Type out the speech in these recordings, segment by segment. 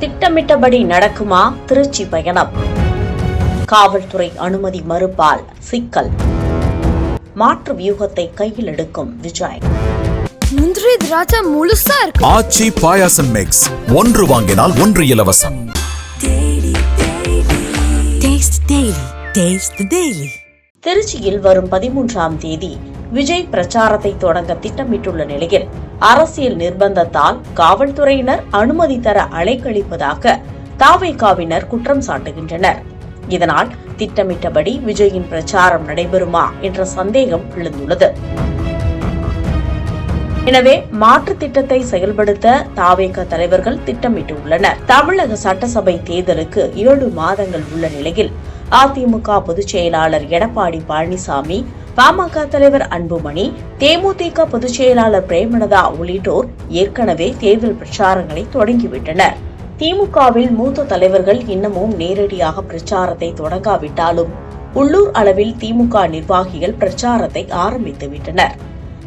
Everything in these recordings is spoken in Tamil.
திட்டமிட்டபடி நடக்குமா? திருச்சி பயணம். காவல்துறை அனுமதி மறுப்பால் சிக்கல். மாற்று வியூகத்தை கையில் எடுக்கும் விஜய். முந்திரி திராட்சை முழுசா இருக்கு. ஆச்சி பாயாசம் மிக்ஸ் ஒன்று வாங்கினால் ஒன்று இலவசம். திருச்சியில் வரும் பதிமூன்றாம் தேதி விஜய் பிரச்சாரத்தை தொடங்க திட்டமிட்டுள்ள நிலையில் அரசியல் நிர்பந்தத்தால் காவல்துறையினர் அனுமதி தர அலைக்கழிப்பதாக தாவேகாவினர் குற்றம் சாட்டுகின்றனர். இதனால் திட்டமிட்டபடி விஜயின் பிரச்சாரம் நடைபெறுமா என்ற சந்தேகம் எழுந்துள்ளது. எனவே மாற்று திட்டத்தை செயல்படுத்த தாவேக தலைவர்கள் திட்டமிட்டுள்ளனர். தமிழக சட்டசபை தேர்தலுக்கு ஏழு மாதங்கள் உள்ள நிலையில் அதிமுக பொதுச் செயலாளர் எடப்பாடி பழனிசாமி பாமக தலைவர் அன்புமணி தேமுதிக பொதுச் செயலாளர் பிரேமலதா உள்ளிட்டோர் ஏற்கனவே தேர்தல் பிரச்சாரங்களை தொடங்கிவிட்டனர். திமுகவில் மூத்த தலைவர்கள் இன்னமும் நேரடியாக பிரச்சாரத்தை தொடங்காவிட்டாலும் உள்ளூர் அளவில் திமுக நிர்வாகிகள் பிரச்சாரத்தை ஆரம்பித்துவிட்டனர்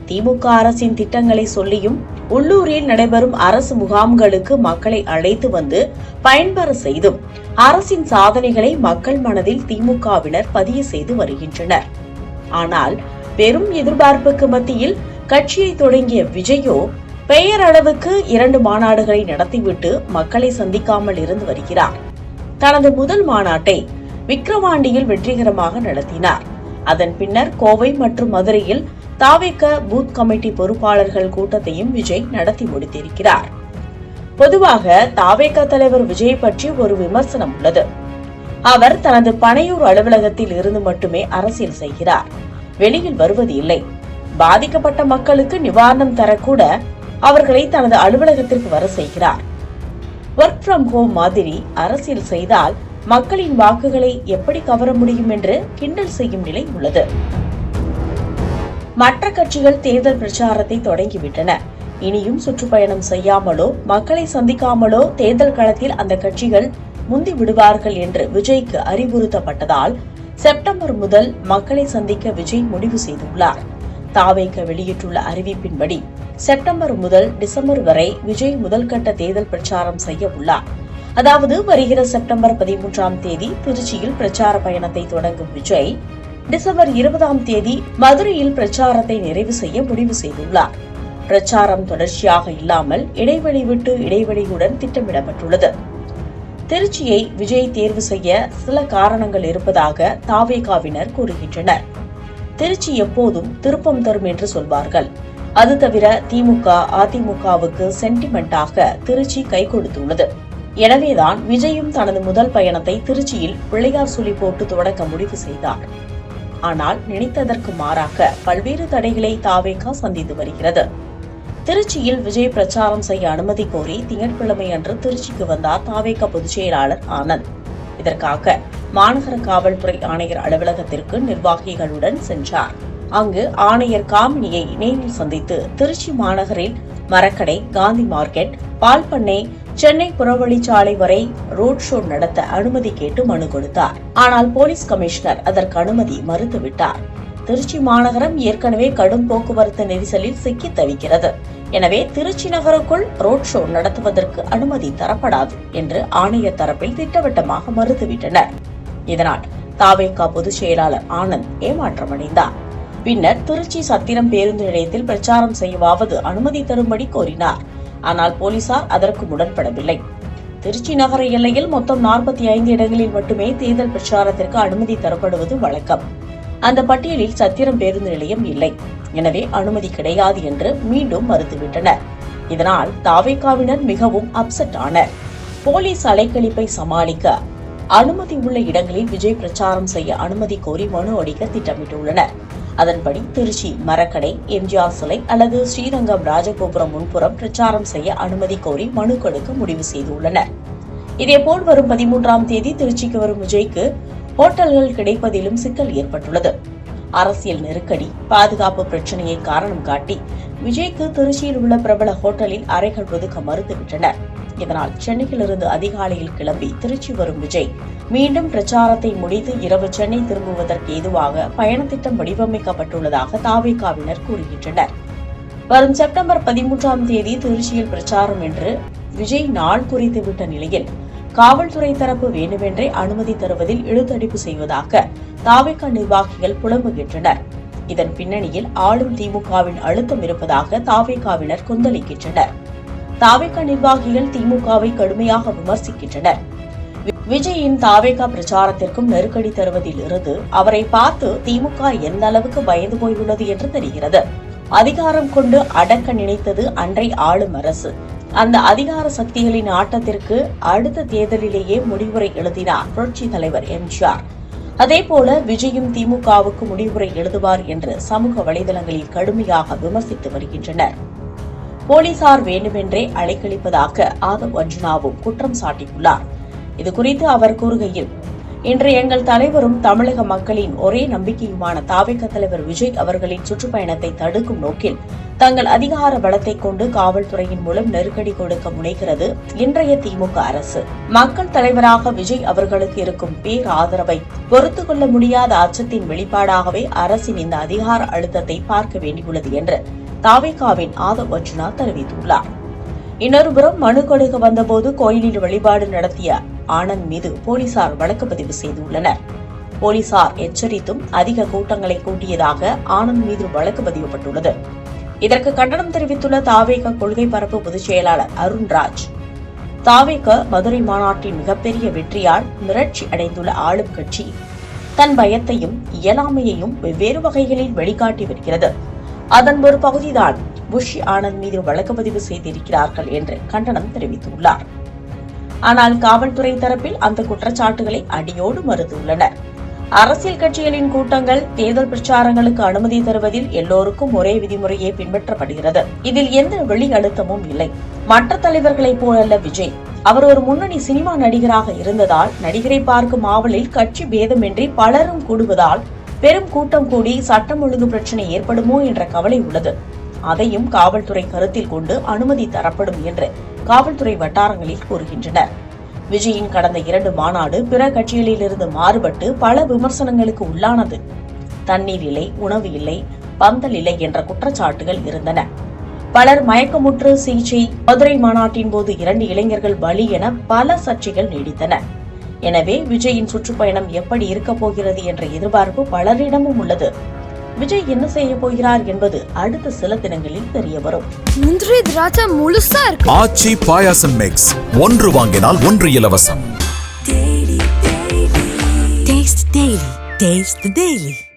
திமுக அரசின் திட்டங்களை சொல்லியும் உள்ளூரில் நடைபெறும் அரசு முகாம்களுக்கு மக்களை அழைத்து வந்து பயன்பெற செய்தும் அரசின் சாதனைகளை மக்கள் மனதில் திமுகவினர் பதிவு செய்து வருகின்றனர். ஆனால் பெரும் எதிர்பார்ப்புக்கு மத்தியில் கட்சியை தொடங்கிய விஜயோ பெயரளவுக்கு இரண்டு மாநாடுகளை நடத்திவிட்டு மக்களை சந்திக்காமல் இருந்து வருகிறார். தனது முதல் மாநாட்டை விக்கிரவாண்டியில் வெற்றிகரமாக நடத்தினார். அதன் பின்னர் கோவை மற்றும் மதுரையில் தாவேக்க பூத் கமிட்டி பொறுப்பாளர்கள் கூட்டத்தையும் விஜய் நடத்தி முடித்திருக்கிறார். பொதுவாக தாவேக தலைவர் விஜய் பற்றி ஒரு விமர்சனம் உள்ளது. அவர் தனது பனையூர் அலுவலகத்தில் இருந்து மட்டுமே அரசியல் செய்கிறார். வெளியில் வருவது இல்லை. பாதிக்கப்பட்ட மக்களுக்கு நிவாரணம் தரக்கூட அவர்களை தனது அலுவலகத்திற்கு வர செய்கிறார். ஒர்க் ஃப்ரம் ஹோம் மாதிரி அரசியல் செய்தால் மக்களின் வாக்குகளை எப்படி கவர முடியும் என்று கிண்டல் செய்யும் நிலை உள்ளது. மற்ற கட்சிகள் தேர்தல் பிரச்சாரத்தை தொடங்கிவிட்டன. இனியும் சுற்றுப்பயணம் செய்யாமலோ மக்களை சந்திக்காமலோ தேர்தல் களத்தில் அந்த கட்சிகள் முந்தி விடுவார்கள் என்று விஜய்க்கு அறிவுறுத்தப்பட்டதால் செப்டம்பர் முதல் மக்களை சந்திக்க விஜய் முடிவு செய்துள்ளார். தாவேக்க வெளியிட்டுள்ள அறிவிப்பின்படி செப்டம்பர் முதல் டிசம்பர் வரை விஜய் முதல்கட்ட தேர்தல் பிரச்சாரம் செய்ய உள்ளார். அதாவது வருகிற செப்டம்பர் பதிமூன்றாம் தேதி திருச்சியில் பிரச்சார பயணத்தை தொடங்கும் விஜய் டிசம்பர் இருபதாம் தேதி மதுரையில் பிரச்சாரத்தை நிறைவு செய்ய முடிவு செய்துள்ளார். பிரச்சாரம் தொடர்ச்சியாக இல்லாமல் இடைவெளி விட்டு இடைவெளியுடன் திட்டமிடப்பட்டுள்ளது. திருச்சியை விஜய் தேர்வு செய்ய சில காரணங்கள் இருப்பதாக தாவேகாவினர் கூறுகின்றனர். திருச்சி எப்போதும் திருப்பம் தரும் என்று சொல்வார்கள். அது தவிர திமுக அதிமுகவுக்கு சென்டிமெண்டாக திருச்சி கை கொடுத்துள்ளது. எனவேதான் விஜயும் தனது முதல் பயணத்தை திருச்சியில் பிள்ளையார் சொல்லி போட்டு தொடக்க முடிவு செய்தார். ஆனால் நினைத்ததற்கு மாறாக பல்வேறு தடைகளை தாவேகா சந்தித்து வருகிறது. திருச்சியில் விஜய் பிரச்சாரம் செய்ய அனுமதி கோரி திங்கட்கிழமை அன்று திருச்சிக்கு வந்தார் தாவேக பொதுச் செயலாளர் ஆனந்த். இதற்காக மாநகர காவல்துறை ஆணையர் அலுவலகத்திற்கு நிர்வாகிகளுடன் சென்றார். அங்கு ஆணையர் காமினியை நேரில் சந்தித்து திருச்சி மாநகரில் மரக்கடை காந்தி மார்க்கெட் பால் பண்ணை சென்னை புறவழிச்சாலை வரை ரோட் ஷோ நடத்த அனுமதி கேட்டு மனு கொடுத்தார். ஆனால் போலீஸ் கமிஷனர் அதற்கு அனுமதி மறுத்துவிட்டார். திருச்சி மாநகரம் ஏற்கனவே கடும் போக்குவரத்து நெரிசலில் சிக்கி தவிக்கிறது. எனவே திருச்சி நகருக்குள் ரோட் ஷோ நடத்துவதற்கு அனுமதி தரப்படாது என்று ஆணைய தரப்பில் திட்டவட்டமாக மறுத்துவிட்டனர். இதனால் தாவேகா பொதுச் செயலாளர் ஆனந்த் ஏமாற்றமடைந்தார். பின்னர் திருச்சி சத்திரம் பேருந்து நிலையத்தில் பிரச்சாரம் செய்யவாவது அனுமதி தரும்படி கோரினார். ஆனால் போலீசார் அதற்கு உடன்படவில்லை திருச்சி நகர எல்லையில் மொத்தம் நாற்பத்தி ஐந்து இடங்களில் மட்டுமே தேர்தல் பிரச்சாரத்திற்கு அனுமதி தரப்படுவது வழக்கம். அந்த பட்டியலில் சத்திரம் பேருந்து நிலையம் இல்லை. எனவே அனுமதி கிடையாது என்று மீண்டும் மறுத்துவிட்டனர். இதனால் தாவேகாவினர் மிகவும் அப்செட் ஆனர். போலீஸ் அலைக்கழிப்பை சமாளிக்க அனுமதி உள்ள இடங்களில் விஜய் பிரச்சாரம் செய்ய அனுமதி கோரி மனு அடிக்க திட்டமிட்டுள்ளனர். அதன்படி திருச்சி மரக்கடை எம்ஜிஆர் சிலை அல்லது ஸ்ரீரங்கம் ராஜகோபுரம் முன்புறம் பிரச்சாரம் செய்ய அனுமதி கோரி மனு கொடுக்க முடிவு செய்துள்ளனர். இதேபோல் வரும் பதிமூன்றாம் தேதி திருச்சிக்கு வரும் விஜய்க்கு ஹோட்டல்கள் கிடைப்பதிலும் சிக்கல் ஏற்பட்டுள்ளது. அரசியல் நெருக்கடி பாதுகாப்பு பிரச்சனையை காரணம் காட்டி விஜய்க்கு திருச்சியில் உள்ள பிரபல ஹோட்டலில் அறைகள் ஒதுக்க மறுத்துவிட்டனர். இதனால் சென்னையிலிருந்து அதிகாலையில் கிளம்பி திருச்சி வரும் விஜய் மீண்டும் பிரச்சாரத்தை முடித்து இரவு சென்னை திரும்புவதற்கு ஏதுவாக பயணத்திட்டம் வடிவமைக்கப்பட்டுள்ளதாக தாவேகாவினர் கூறுகின்றனர். வரும் செப்டம்பர் பதிமூன்றாம் தேதி திருச்சியில் பிரச்சாரம் என்று விஜய் நாள் குறித்து விட்ட நிலையில் காவல்துறை தரப்பு வேண்டுமென்றே அனுமதி தருவதில் இழுத்தடிப்பு செய்வதாக தாவேக நிர்வாகிகள் புலம்புகின்றனர். இதன் பின்னணியில் ஆளும் திமுகவின் அழுத்தம் இருப்பதாக தாவேகாவினர் கொந்தளிக்கின்றனர். தாவேக நிர்வாகிகள் திமுகவை கடுமையாக விமர்சிக்கின்றனர். விஜயின் தாவேகா பிரச்சாரத்திற்கும் நெருக்கடி தருவதில் இருந்து அவரை பார்த்து திமுக எந்த அளவுக்கு பயந்து போயுள்ளது என்று தெரிகிறது. அதிகாரம் கொண்டு அடக்க நினைத்தது அன்றை ஆளும் அரசு. அந்த அதிகார சக்திகளின் ஆட்டத்திற்கு அடுத்த தேர்தலிலேயே முடிவுரை எழுதினார் புரட்சி தலைவர் எம்ஜிஆர். அதேபோல விஜயும் திமுகவுக்கு முடிவுரை எழுதுவார் என்று சமூக வலைதளங்களில் கடுமையாக விமர்சித்து வருகின்றனர். போலீசார் வேண்டுமென்றே அலைக்கழிப்பதாக ஆதவ் அர்ஜுனாவும் குற்றம் சாட்டியுள்ளார். இதுகுறித்து அவர் கூறுகையில் இன்று எங்கள் தலைவரும் தமிழக மக்களின் ஒரே நம்பிக்கையுமான தாவேக தலைவர் விஜய் அவர்களின் சுற்றுப்பயணத்தை தடுக்கும் நோக்கில் தங்கள் அதிகார பலத்தை கொண்டு காவல்துறையின் மூலம் நெருக்கடி கொடுக்க முனைகிறது இன்றைய திமுக அரசு. மக்கள் தலைவராக விஜய் அவர்களுக்கு இருக்கும் பேர் ஆதரவை பொறுத்து கொள்ள முடியாத அச்சத்தின் வெளிப்பாடாகவே அரசின் இந்த அதிகார அழுத்தத்தை பார்க்க வேண்டியுள்ளது என்று தாவிகாவின் ஆதவ் அர்ஜுனா தெரிவித்துள்ளார். இன்னொருபுறம் மனு கொடுக்க வந்தபோது கோயிலில் வழிபாடு நடத்திய ஆனந்த் மீது போலீசார் வழக்கு பதிவு செய்துள்ளனர். போலீசார் எச்சரித்தும் அதிக கூட்டங்களை கூட்டியதாக ஆனந்த் மீது வழக்கு பதிவுபட்டுள்ளது. இதற்கு கண்டனம் தெரிவித்துள்ள தாவேக கொள்கை பரப்பு பொதுச் செயலாளர் அருண்ராஜ் தாவேக மதுரை மாநாட்டின் மிகப்பெரிய வெற்றியால் மிரட்சி அடைந்துள்ள ஆளும் கட்சி தன் பயத்தையும் இயலாமையையும் வெவ்வேறு வகைகளில் வெளிக்காட்டி வருகிறது. அதன் ஒரு பகுதிதான் புஷ் ஆனந்த் மீது வழக்கு பதிவு செய்திருக்கிறார்கள் என்று கண்டனம் தெரிவித்துள்ளார். ஆனால் காவல்துறை தரப்பில் அந்த குற்றச்சாட்டுகளை அடியோடு மறுத்துள்ளனர். அரசியல் கட்சிகளின் கூட்டங்கள் தேர்தல் பிரச்சாரங்களுக்கு அனுமதி தருவதில் எல்லோருக்கும் ஒரே விதிமுறையே பின்பற்றப்படுகிறது. இதில் எந்த வெளி அழுத்தமும் இல்லை. மற்ற தலைவர்களைப் போலல்ல விஜய். அவர் ஒரு முன்னணி சினிமா நடிகராக இருந்ததால் நடிகரை பார்க்கும் ஆவலில் கட்சி பேதமின்றி பலரும் கூடுவதால் பெரும் கூட்டம் கூடி சட்டம் ஒழுங்கு பிரச்சனை ஏற்படுமோ என்ற கவலை உள்ளது. அதையும் காவல்துறை கருத்தில் கொண்டு அனுமதி தரப்படும் என்று காவல்துறை வட்டாரங்களில் கூறுகின்றனர். விஜயின் கடந்த இரண்டு மாநாடு பிற கட்சிகளிலிருந்து மாறுபட்டு பல விமர்சனங்களுக்கு உள்ளானது. தண்ணீர் இல்லை உணவு இல்லை பந்தல் இல்லை என்ற குற்றச்சாட்டுகள் இருந்தன. பலர் மயக்கமுற்று சிகிச்சை மதுரை மாநாட்டின் போது இரண்டு இளைஞர்கள் பலி என பல சர்ச்சைகள் நீடித்தன. எனவே விஜயின் சுற்றுப்பயணம் எப்படி இருக்கப் போகிறது என்ற எதிர்பார்ப்பு பலரிடமும் உள்ளது. விஜய் என்ன செய்ய போகிறார் என்பது அடுத்த சில தினங்களில் தெரிய வரும். முந்திரி திராட்சை முழுசா இருக்கு. ஆச்சி பாயாசம் மிக்ஸ் ஒன்று வாங்கினால் ஒன்று இலவசம். Taste